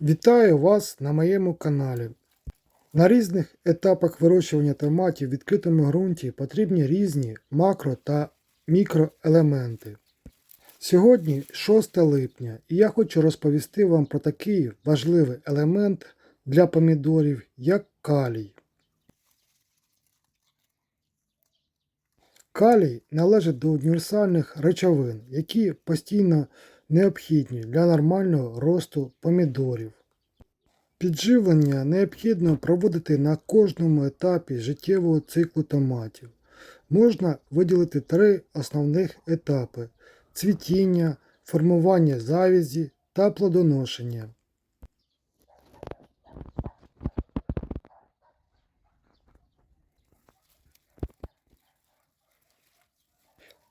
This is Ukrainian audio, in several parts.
Вітаю вас на моєму каналі. На різних етапах вирощування томатів в відкритому ґрунті потрібні різні макро та мікроелементи. Сьогодні 6 липня і я хочу розповісти вам про такий важливий елемент для помідорів, як калій. Калій належить до універсальних речовин, які постійно необхідні для нормального росту помідорів. Підживлення необхідно проводити на кожному етапі життєвого циклу томатів. Можна виділити три основних етапи: цвітіння, формування завізі та плодоношення.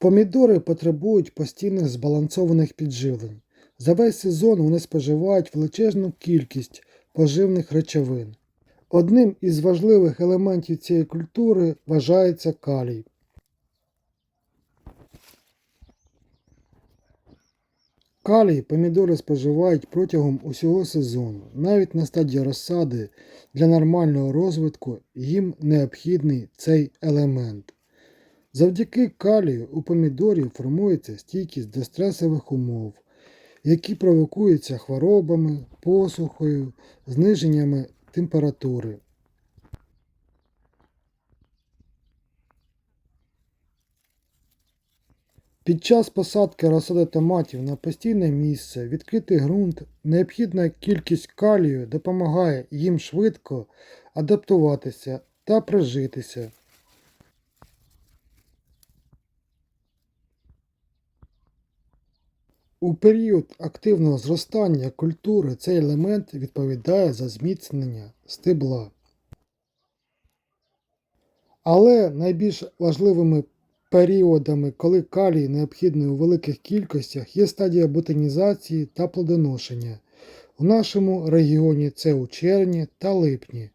Помідори потребують постійних збалансованих підживлень. За весь сезон вони споживають величезну кількість поживних речовин. Одним із важливих елементів цієї культури вважається калій. Калій помідори споживають протягом усього сезону. Навіть на стадії розсади для нормального розвитку їм необхідний цей елемент. Завдяки калію у помідорів формується стійкість до стресових умов, які провокуються хворобами, посухою, зниженнями температури. Під час посадки розсади томатів на постійне місце, відкритий ґрунт, необхідна кількість калію допомагає їм швидко адаптуватися та прижитися. У період активного зростання культури цей елемент відповідає за зміцнення стебла. Але найбільш важливими періодами, коли калій необхідний у великих кількостях, є стадія ботанізації та плодоношення. У нашому регіоні це у червні та липні.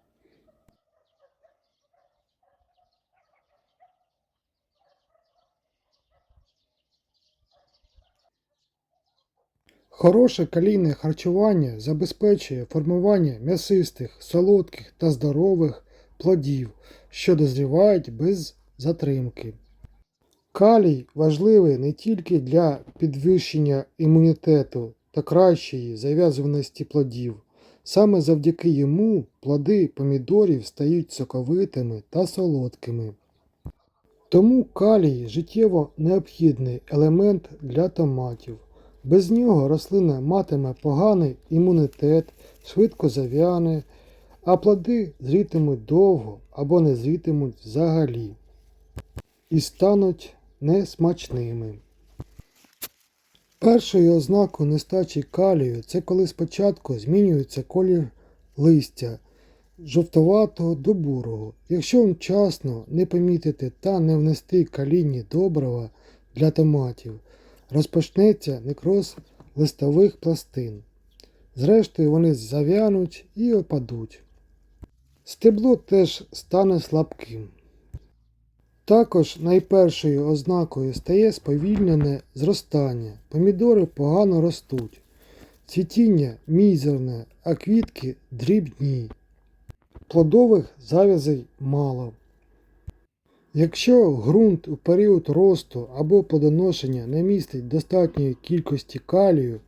Хороше калійне харчування забезпечує формування м'ясистих, солодких та здорових плодів, що дозрівають без затримки. Калій важливий не тільки для підвищення імунітету та кращої зав'язуваності плодів. Саме завдяки йому плоди помідорів стають соковитими та солодкими. Тому калій життєво необхідний елемент для томатів. Без нього рослина матиме поганий імунітет, швидко зав'яне, а плоди зрітимуть довго або не зрітимуть взагалі і стануть несмачними. Першою ознакою нестачі калію це коли спочатку змінюється колір листя жовтоватого до бурого. Якщо вчасно не помітити та не внести калійні добрива для томатів, розпочнеться некроз листових пластин. Зрештою, вони зав'януть і опадуть. Стебло теж стане слабким. Також найпершою ознакою стає сповільнене зростання. Помідори погано ростуть. Цвітіння мізерне, а квітки дрібні. Плодових завязей мало. Якщо ґрунт у період росту або плодоношення не містить достатньої кількості калію,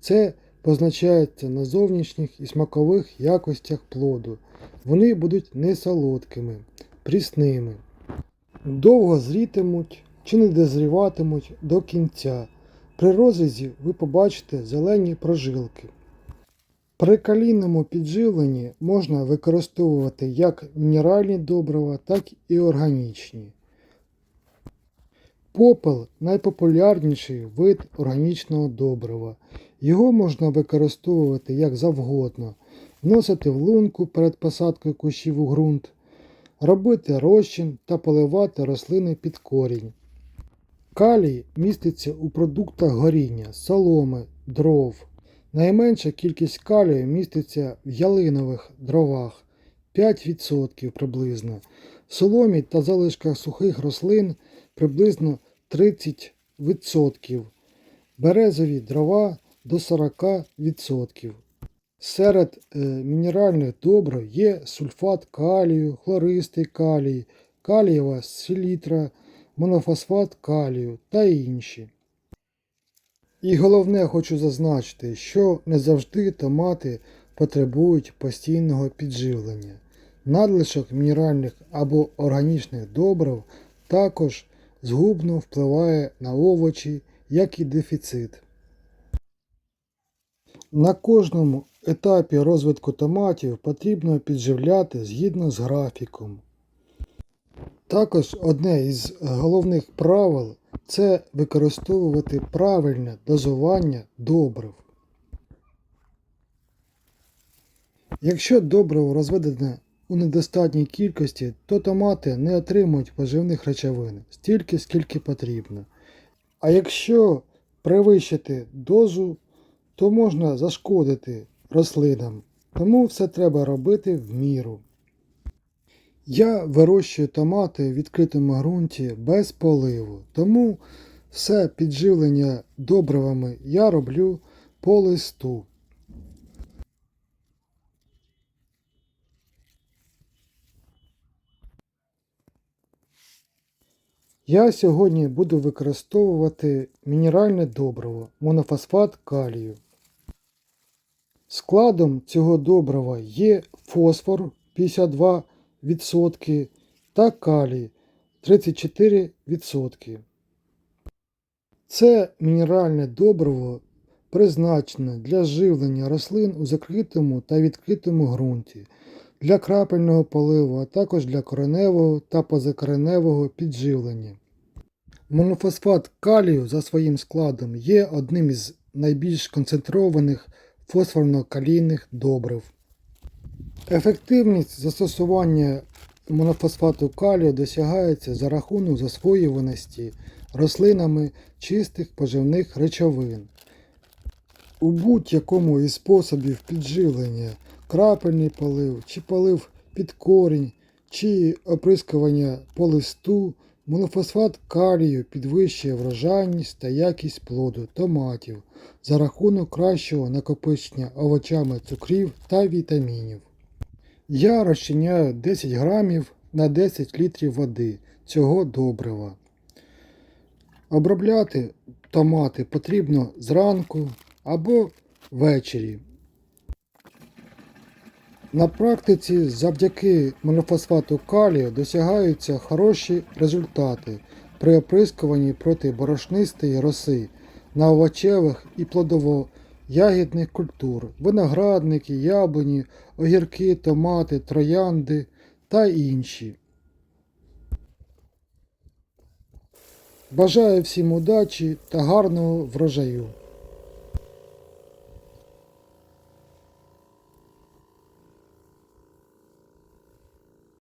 це позначається на зовнішніх і смакових якостях плоду. Вони будуть несолодкими, прісними, довго зрітимуть чи не дозріватимуть до кінця. При розрізі ви побачите зелені прожилки. При калійному підживленні можна використовувати як мінеральні добрива, так і органічні. Попел найпопулярніший вид органічного добрива. Його можна використовувати як завгодно, вносити в лунку перед посадкою кущів у ґрунт, робити розчин та поливати рослини під корінь. Калій міститься у продуктах горіння, соломи, дров. Найменша кількість калію міститься в ялинових дровах 5% приблизно, в соломі та залишках сухих рослин приблизно 30%, березові дрова до 40%. Серед е, мінеральних добрив є сульфат калію, хлористий калій, калієва селітра, монофосфат калію та інші. І головне хочу зазначити, що не завжди томати потребують постійного підживлення. Надлишок мінеральних або органічних добрив також згубно впливає на овочі, як і дефіцит. На кожному етапі розвитку томатів потрібно підживляти згідно з графіком. Також одне із головних правил це використовувати правильне дозування добрив. Якщо добриво розведене у недостатній кількості, то томати не отримують поживних речовин стільки, скільки потрібно. А якщо перевищити дозу, то можна зашкодити рослинам. Тому все треба робити в міру. Я вирощую томати в відкритому ґрунті без поливу, тому все підживлення добривами я роблю по листу. Я сьогодні буду використовувати мінеральне добриво монофосфат калію. Складом цього добрива є фосфор 52% та калій 34%. Це мінеральне добриво призначене для живлення рослин у закритому та відкритому ґрунті, для крапельного поливу, а також для кореневого та позакореневого підживлення. Монофосфат калію за своїм складом є одним із найбільш концентрованих фосфорно-калійних добрив. Ефективність застосування монофосфату калію досягається за рахунок засвоюваності рослинами чистих поживних речовин. У будь-якому із способів підживлення крапельний полив, чи полив під корінь, чи оприскування по листу, монофосфат калію підвищує врожайність та якість плоду томатів за рахунок кращого накопичення овочами цукрів та вітамінів. Я розчиняю 10 грамів на 10 літрів води цього добрива. Обробляти томати потрібно зранку або ввечері. На практиці завдяки монофосфату калію досягаються хороші результати при оприскуванні проти борошнистої роси на овочевих і плодово-ягідних культур, виноградники, яблуні, огірки, томати, троянди та інші. Бажаю всім удачі та гарного врожаю!